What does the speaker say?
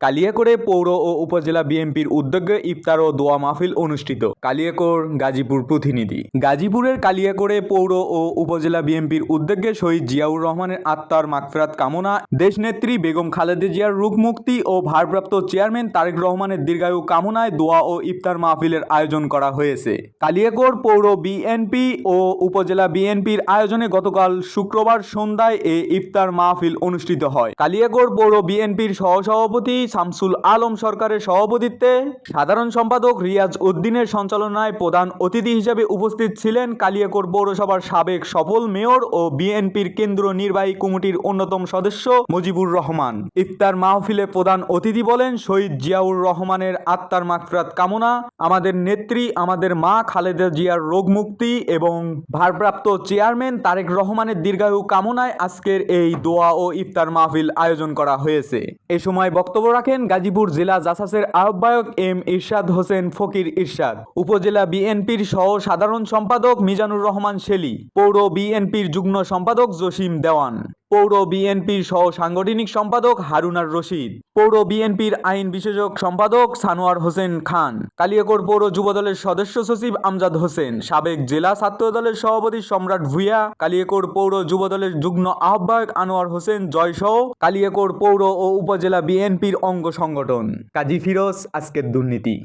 কালিয়াকোড়ে পৌর ও উপজেলা বিএনপির উদ্যোগে ইফতার ও দোয়া মাহফিল অনুষ্ঠিত। কালিয়াকোর গাজীপুর প্রতিনিধি। গাজীপুরের কালিয়াকোড়ে পৌর ও উপজেলা বিএনপির উদ্যোগে শহীদ জিয়াউর রহমানের আত্মার মাগফিরাত কামনা, দেশনেত্রী বেগম খালেদা জিয়ার রূপ মুক্তি ও ভারপ্রাপ্ত চেয়ারম্যান তারেক রহমানের দীর্ঘায়ু কামনায় দোয়া ও ইফতার মাহফিলের আয়োজন করা হয়েছে। কালিয়াকোর পৌর বিএনপি ও উপজেলা বিএনপির আয়োজনে গতকাল শুক্রবার সন্ধ্যায় এ ইফতার মাহফিল অনুষ্ঠিত হয়। কালিয়াকোর পৌর বিএনপির সহসভাপতি শামসুল আলম সরকারের সভাপতিত্বে সাধারণ সম্পাদক রিয়াজ উদ্দিনের সঞ্চালনায় প্রধান অতিথি হিসেবে উপস্থিত ছিলেন কালিয়াকোর পৌরসভার সাবেক সফল মেয়র ও বিএনপির কেন্দ্রীয় নির্বাহী কমিটির অন্যতম সদস্য মুজিবুর রহমান। ইফতার মাহফিলে প্রধান অতিথি বলেন, শহীদ জিয়াউর রহমানের আত্মার মাগফিরাত কামনা, আমাদের নেত্রী, আমাদের মা খালেদা জিয়ার রোগ মুক্তি এবং ভারপ্রাপ্ত চেয়ারম্যান তারেক রহমানের দীর্ঘায়ু কামনায় আজকের এই দোয়া ও ইফতার মাহফিল আয়োজন করা হয়েছে। এ সময় বক্তব্য রাখেন গাজীপুর জেলা জাসাসের আহ্বায়ক এম ইরশাদ হোসেন ফকির ইরশাদ। উপজেলা বিএনপির সহ সাধারণ সম্পাদক মিজানুর রহমান শেলি। পৌর বিএনপির যুগ্ম সম্পাদক জসিম দেওয়ান। পৌর বিএনপির সহ সাংগঠনিক সম্পাদক হারুনার রশিদ, পৌর বিএনপির আইন বিশেষক সম্পাদক সানোয়ার হোসেন খান, কালিয়াকোট পৌর যুবদলের সদস্য সচিব আমজাদ হোসেন, সাবেক জেলা ছাত্র দলের সভাপতি সম্রাট ভুইয়া, কালিয়াকোট পৌর যুবদলের যুগ্ম আহ্বায়ক আনোয়ার হোসেন জয়সহ কালিয়াকোট পৌর ও উপজেলা বিএনপির অঙ্গ সংগঠন। কাজী ফিরোজ, আজকের দুর্নীতি।